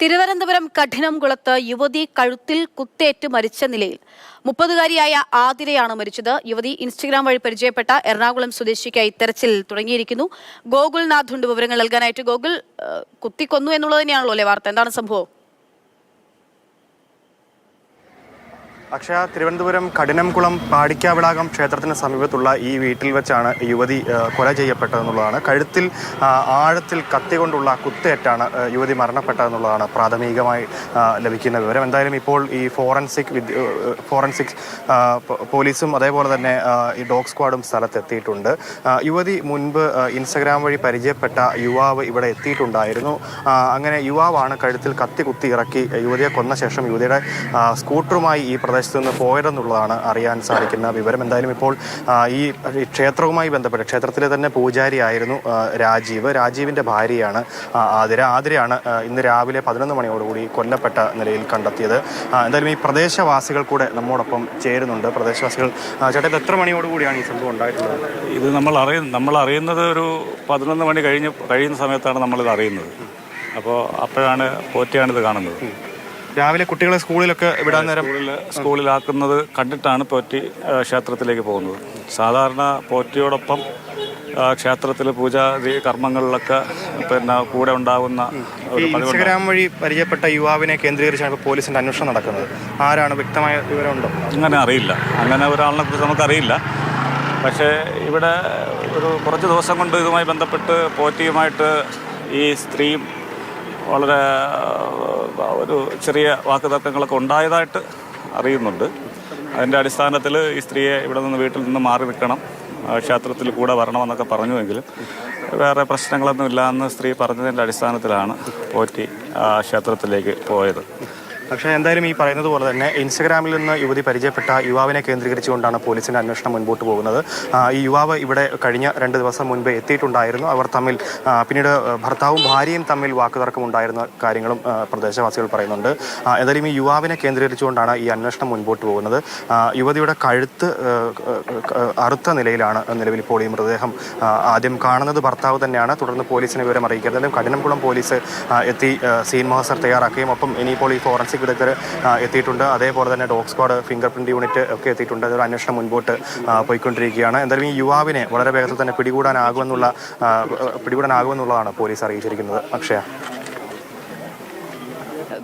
തിരുവനന്തപുരം കഠിനംകുളത്ത് യുവതി കഴുത്തിൽ കുത്തേറ്റ് മരിച്ച നിലയിൽ മുപ്പതുകാരിയായ ആതിരയാണ് മരിച്ചത്. യുവതി ഇൻസ്റ്റഗ്രാം വഴി പരിചയപ്പെട്ട എറണാകുളം സ്വദേശിക്കായി തെരച്ചിൽ തുടങ്ങിയിരിക്കുന്നു. ഗോകുൽനാഥ് ഉണ്ട് വിവരങ്ങൾ നൽകാനായിട്ട്. ഗോകുൽ കുത്തിക്കൊന്നു എന്നുള്ളത് തന്നെയാണല്ലോ അല്ലേ വാർത്ത? എന്താണ് സംഭവം? അക്ഷയ തിരുവനന്തപുരം കഠിനംകുളം പാടിക്കാവിളാകം ക്ഷേത്രത്തിന് സമീപത്തുള്ള ഈ വീട്ടിൽ വെച്ചാണ് യുവതി കൊല ചെയ്യപ്പെട്ടതെന്നുള്ളതാണ്. കഴുത്തിൽ ആഴത്തിൽ കത്തി കൊണ്ടുള്ള കുത്തേറ്റാണ് യുവതി മരണപ്പെട്ടതെന്നുള്ളതാണ് പ്രാഥമികമായി ലഭിക്കുന്ന വിവരം. എന്തായാലും ഇപ്പോൾ ഈ ഫോറൻസിക് ഫോറൻസിക് പോലീസും അതേപോലെ തന്നെ ഈ ഡോഗ് സ്ക്വാഡും സ്ഥലത്തെത്തിയിട്ടുണ്ട്. യുവതി മുൻപ് ഇൻസ്റ്റഗ്രാം വഴി പരിചയപ്പെട്ട യുവാവ് ഇവിടെ എത്തിയിട്ടുണ്ടായിരുന്നു. അങ്ങനെ യുവാവാണ് കഴുത്തിൽ കത്തി കുത്തി ഇറക്കി യുവതിയെ കൊന്ന ശേഷം യുവതിയുടെ സ്കൂട്ടറുമായി ഈ പ്രദേശത്ത് നിന്ന് പോയതെന്നുള്ളതാണ് അറിയാൻ സാധിക്കുന്ന വിവരം. എന്തായാലും ഇപ്പോൾ ഈ ക്ഷേത്രവുമായി ബന്ധപ്പെട്ട് ക്ഷേത്രത്തിലെ തന്നെ പൂജാരിയായിരുന്നു രാജീവ്. രാജീവിന്റെ ഭാര്യയാണ് ആതിര. ആതിരയാണ് ഇന്ന് രാവിലെ പതിനൊന്ന് മണിയോടുകൂടി കൊല്ലപ്പെട്ട നിലയിൽ കണ്ടെത്തിയത്. എന്തായാലും ഈ പ്രദേശവാസികൾ കൂടെ നമ്മോടൊപ്പം ചേരുന്നുണ്ട്. പ്രദേശവാസികൾ ചേട്ടൻ എത്ര മണിയോടുകൂടിയാണ് ഈ സംഭവം ഉണ്ടായിട്ടുള്ളത്? ഇത് നമ്മൾ അറിയ നമ്മൾ അറിയുന്നത് ഒരു പതിനൊന്ന് മണി കഴിഞ്ഞ് കഴിയുന്ന സമയത്താണ് നമ്മളിത് അറിയുന്നത്. അപ്പോൾ അപ്പോഴാണ് പോറ്റിയാണിത് കാണുന്നത്. രാവിലെ കുട്ടികളെ സ്കൂളിലൊക്കെ വിടാൻ നേരം സ്കൂളിലാക്കുന്നത് കണ്ടിട്ടാണ് പോറ്റി ക്ഷേത്രത്തിലേക്ക് പോകുന്നത്. സാധാരണ പോറ്റിയോടൊപ്പം ക്ഷേത്രത്തിൽ ക്ഷേത്രത്തിലെ പൂജാ കർമ്മങ്ങളിലൊക്കെ പിന്നെ കൂടെ ഉണ്ടാകുന്ന ഇൻസ്റ്റഗ്രാം വഴി പരിചയപ്പെട്ട യുവാവിനെ കേന്ദ്രീകരിച്ചാണ് ഇപ്പോൾ പോലീസിന്റെ അന്വേഷണം നടക്കുന്നത്. ആരാണ്? വ്യക്തമായ വിവരമുണ്ടോ? അങ്ങനെ അറിയില്ല. അങ്ങനെ ഒരാളിനെ കുറിച്ച് നമുക്കറിയില്ല. പക്ഷേ ഇവിടെ ഒരു കുറച്ച് ദിവസം കൊണ്ട് ഇതുമായി ബന്ധപ്പെട്ട് പോറ്റിയുമായിട്ട് ഈ സ്ത്രീയും വളരെ ഒരു ചെറിയ വാക്കുതർക്കങ്ങളൊക്കെ ഉണ്ടായതായിട്ട് അറിയുന്നുണ്ട്. അതിന്റെ അടിസ്ഥാനത്തിൽ ഈ സ്ത്രീയെ ഇവിടെ നിന്ന് വീട്ടിൽ നിന്ന് മാറി നിൽക്കണം. ക്ഷേത്രത്തിൽ കൂടെ വരണമെന്നൊക്കെ പറഞ്ഞുവെങ്കിലും വേറെ പ്രശ്നങ്ങളൊന്നും ഇല്ല എന്ന് സ്ത്രീ പറഞ്ഞതിന്റെ അടിസ്ഥാനത്തിലാണ് പോറ്റി ക്ഷേത്രത്തിലേക്ക് പോയത്. പക്ഷേ എന്തായാലും ഈ പറയുന്നത് പോലെ തന്നെ ഇൻസ്റ്റഗ്രാമിൽ നിന്ന് യുവതി പരിചയപ്പെട്ട യുവാവിനെ കേന്ദ്രീകരിച്ചുകൊണ്ടാണ് പോലീസിന്റെ അന്വേഷണം മുൻപോട്ട് പോകുന്നത്. ഈ യുവാവ് ഇവിടെ കഴിഞ്ഞ രണ്ട് ദിവസം മുൻപ് എത്തിയിട്ടുണ്ടായിരുന്നു. അവർ തമ്മിൽ പിന്നീട് ഭർത്താവും ഭാര്യയും തമ്മിൽ വാക്കുതർക്കം ഉണ്ടായിരുന്ന കാര്യങ്ങളും പ്രദേശവാസികൾ പറയുന്നുണ്ട്. എന്തായാലും ഈ യുവാവിനെ കേന്ദ്രീകരിച്ചുകൊണ്ടാണ് ഈ അന്വേഷണം മുൻപോട്ട് പോകുന്നത്. യുവതിയുടെ കഴുത്ത് അറുത്ത നിലയിലാണ് നിലവിൽ ഇപ്പോൾ ഈ മൃതദേഹം ആദ്യം കാണുന്നത് ഭർത്താവ് തന്നെയാണ്. തുടർന്ന് പോലീസിനെ വിവരം അറിയിക്കുന്നത് കഠിനംകുളം പോലീസ് എത്തി സീൻ മഹസർ തയ്യാറാക്കുകയും ഒപ്പം ഇനിയിപ്പോൾ ഈ ഫോറൻസിക് വിദഗ്ധർ എത്തിയിട്ടുണ്ട്. അതേപോലെ തന്നെ dog squad finger print unit ഒക്കെ എത്തിയിട്ടുണ്ട്. അതൊരു അന്വേഷണം മുൻപോട്ട് പോയിക്കൊണ്ടിരിക്കുകയാണ്. എന്തായാലും ഈ യുവാവിനെ വളരെ വേഗത്തിൽ തന്നെ പിടികൂടാനാകുമെന്നുള്ള പിടികൂടാനാകുമെന്നുള്ളതാണ് പോലീസ് അറിയിച്ചിരിക്കുന്നത്. അക്ഷയ.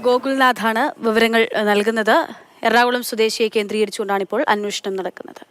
ഗോകുൽനാഥാണ് വിവരങ്ങൾ നൽകുന്നത്. എറണാകുളം സ്വദേശിയെ കേന്ദ്രീകരിച്ചുകൊണ്ടാണ് ഇപ്പോൾ അന്വേഷണം നടക്കുന്നത്.